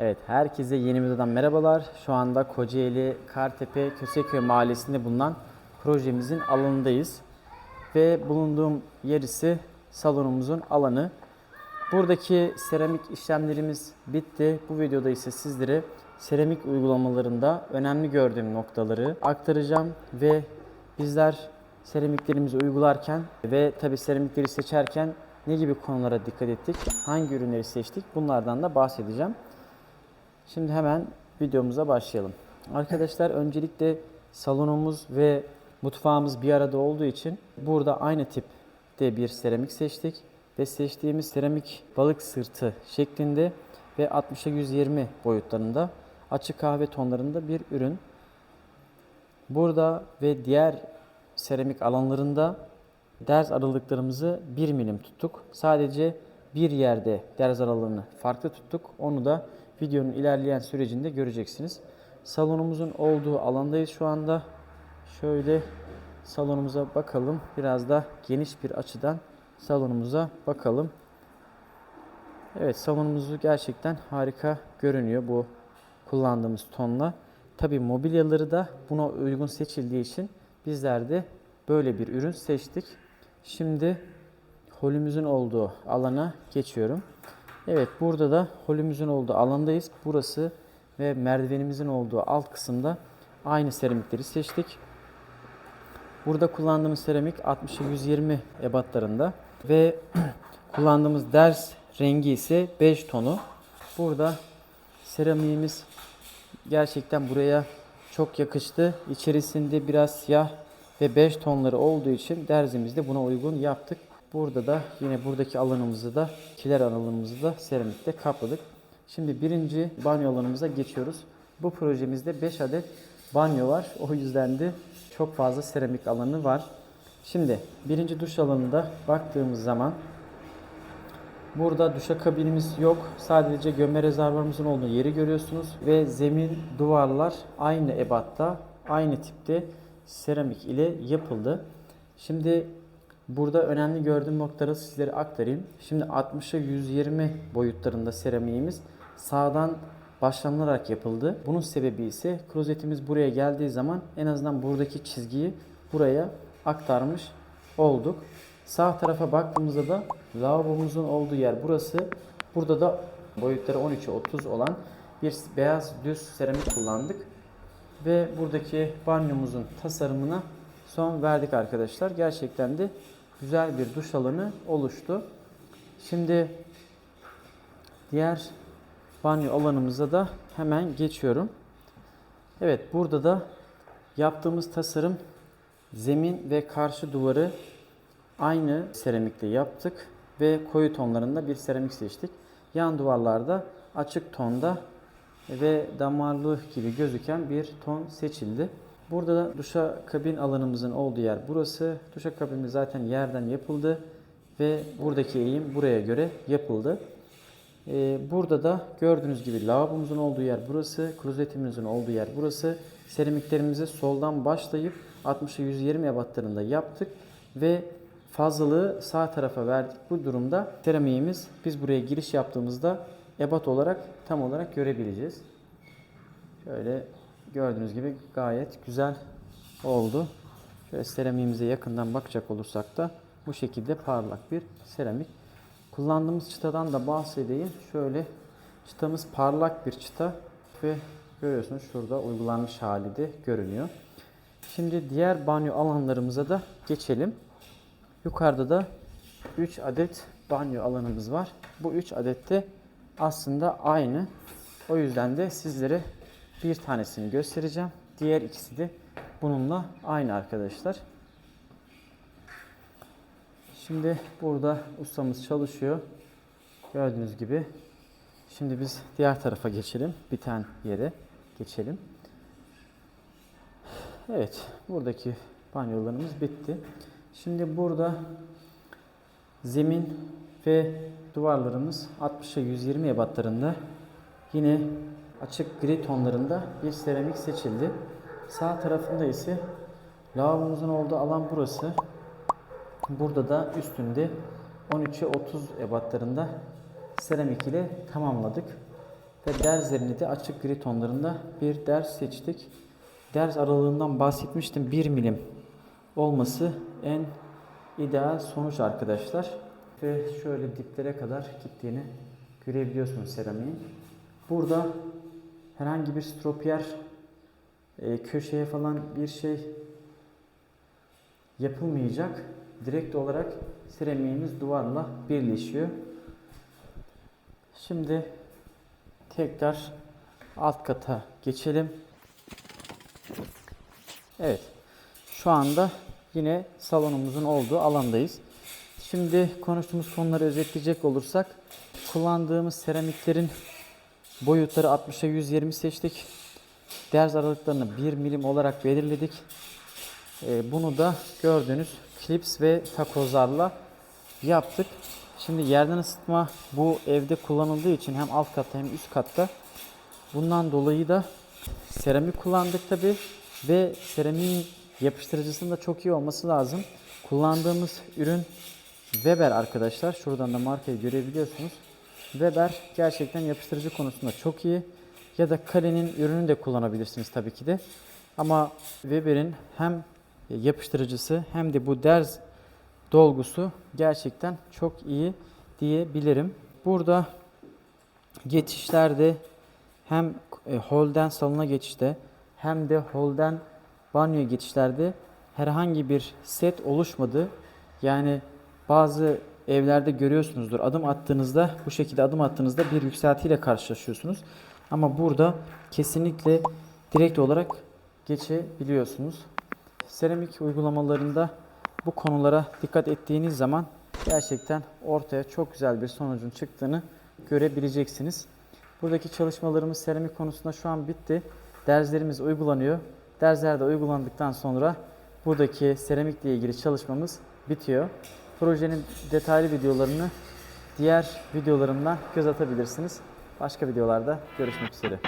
Evet, herkese yeni videodan merhabalar. Şu anda Kocaeli Kartepe Köseköy Mahallesi'nde bulunan projemizin alanındayız. Ve bulunduğum yer ise salonumuzun alanı. Buradaki seramik işlemlerimiz bitti. Bu videoda ise sizlere seramik uygulamalarında önemli gördüğüm noktaları aktaracağım ve bizler seramiklerimizi uygularken ve tabi seramikleri seçerken ne gibi konulara dikkat ettik, hangi ürünleri seçtik bunlardan da bahsedeceğim. Şimdi hemen videomuza başlayalım. Arkadaşlar öncelikle salonumuz ve mutfağımız bir arada olduğu için burada aynı tipte bir seramik seçtik ve seçtiğimiz seramik balık sırtı şeklinde ve 60'a 120 boyutlarında açık kahve tonlarında bir ürün. Burada ve diğer seramik alanlarında derz aralıklarımızı 1 milim tuttuk. Sadece bir yerde derz aralığını farklı tuttuk. Onu da videonun ilerleyen sürecinde göreceksiniz. Salonumuzun olduğu alandayız şu anda. Şöyle salonumuza bakalım. Biraz da geniş bir açıdan salonumuza bakalım. Evet salonumuzu gerçekten harika görünüyor bu kullandığımız tonla. Tabi mobilyaları da buna uygun seçildiği için bizler de böyle bir ürün seçtik. Şimdi holümüzün olduğu alana geçiyorum. Evet burada da holümüzün olduğu alandayız. Burası ve merdivenimizin olduğu alt kısımda aynı seramikleri seçtik. Burada kullandığımız seramik 60'a 120 ebatlarında ve kullandığımız ders rengi ise bej tonu. Burada seramiğimiz gerçekten buraya çok yakıştı. İçerisinde biraz siyah ve bej tonları olduğu için derzimizi de buna uygun yaptık. Burada da yine buradaki alanımızı da kiler alanımızı da seramikle kapladık. Şimdi birinci banyo alanımıza geçiyoruz. Bu projemizde 5 adet banyo var. O yüzden de çok fazla seramik alanı var. Şimdi birinci duş alanında baktığımız zaman Burada duşakabinimiz yok. Sadece gömme rezervuarımızın olduğu yeri görüyorsunuz. Ve zemin, duvarlar aynı ebatta, aynı tipte seramik ile yapıldı. Şimdi burada önemli gördüğüm noktaları sizlere aktarayım. Şimdi 60'a 120 boyutlarında seramiğimiz sağdan başlanılarak yapıldı. Bunun sebebi ise klozetimiz buraya geldiği zaman en azından buradaki çizgiyi buraya aktarmış olduk. Sağ tarafa baktığımızda da lavabomuzun olduğu yer burası. Burada da boyutları 13'e 30 olan bir beyaz düz seramik kullandık. Ve buradaki banyomuzun tasarımına son verdik arkadaşlar. Gerçekten de güzel bir duş alanı oluştu. Şimdi diğer banyo alanımıza da hemen geçiyorum. Evet burada da yaptığımız tasarım zemin ve karşı duvarı aynı seramikle yaptık ve koyu tonlarında bir seramik seçtik. Yan duvarlarda açık tonda ve damarlı gibi gözüken bir ton seçildi. Burada da duşa kabin alanımızın olduğu yer burası. Duşa kabinimiz zaten yerden yapıldı ve buradaki eğim buraya göre yapıldı. Ee, burada da gördüğünüz gibi lavabomuzun olduğu yer burası, klozetimizin olduğu yer burası. Seramiklerimizi soldan başlayıp 60'a 120 ebatlarında yaptık ve fazlalığı sağ tarafa verdik. Bu durumda seramiğimiz biz buraya giriş yaptığımızda ebat olarak tam olarak görebileceğiz. Şöyle gördüğünüz gibi gayet güzel oldu. Şöyle seramiğimize yakından bakacak olursak da bu şekilde parlak bir seramik. Kullandığımız çıtadan da bahsedeyim. Şöyle çıtamız parlak bir çıta ve görüyorsunuz şurada uygulanmış hali de görünüyor. Şimdi diğer banyo alanlarımıza da geçelim. Yukarıda da 3 adet banyo alanımız var. Bu 3 adet de aslında aynı. O yüzden de sizlere bir tanesini göstereceğim. Diğer ikisi de bununla aynı arkadaşlar. Şimdi burada ustamız çalışıyor. Gördüğünüz gibi. Şimdi biz diğer tarafa geçelim. Biten yere geçelim. Evet, buradaki banyolarımız bitti. Şimdi burada zemin ve duvarlarımız 60'a 120 ebatlarında yine açık gri tonlarında bir seramik seçildi. Sağ tarafında ise lavabomuzun olduğu alan burası. Burada da üstünde 13'e 30 ebatlarında seramik ile tamamladık. ve derzlerini de açık gri tonlarında bir derz seçtik. Derz aralığından bahsetmiştim 1 milim olması en ideal sonuç arkadaşlar. Ve şöyle diplere kadar gittiğini görebiliyorsunuz seramiğin. Burada herhangi bir stropiyer e, köşeye falan bir şey yapılmayacak. Direkt olarak seramiğimiz duvarla birleşiyor. Şimdi tekrar alt kata geçelim. Evet. Şu anda yine salonumuzun olduğu alandayız. Şimdi konuştuğumuz konuları özetleyecek olursak kullandığımız seramiklerin boyutları 60'a 120 seçtik. Derz aralıklarını 1 milim olarak belirledik. Ee, bunu da gördüğünüz klips ve takozlarla yaptık. Şimdi yerden ısıtma bu evde kullanıldığı için hem alt katta hem üst katta. Bundan dolayı da seramik kullandık tabi ve seramiğin yapıştırıcısının da çok iyi olması lazım. Kullandığımız ürün Weber arkadaşlar. Şuradan da markayı görebiliyorsunuz. Weber gerçekten yapıştırıcı konusunda çok iyi. Ya da Kale'nin ürünü de kullanabilirsiniz tabii ki de. Ama Weber'in hem yapıştırıcısı hem de bu derz dolgusu gerçekten çok iyi diyebilirim. Burada geçişlerde hem e, holden salona geçişte hem de holden banyoya geçişlerde herhangi bir set oluşmadı. Yani bazı evlerde görüyorsunuzdur. Adım attığınızda bu şekilde adım attığınızda bir yükseltiyle karşılaşıyorsunuz. Ama burada kesinlikle direkt olarak geçebiliyorsunuz. Seramik uygulamalarında bu konulara dikkat ettiğiniz zaman gerçekten ortaya çok güzel bir sonucun çıktığını görebileceksiniz. Buradaki çalışmalarımız seramik konusunda şu an bitti. Derzlerimiz uygulanıyor. Derzler de uygulandıktan sonra buradaki seramikle ilgili çalışmamız bitiyor. Projenin detaylı videolarını diğer videolarımdan göz atabilirsiniz. Başka videolarda görüşmek üzere.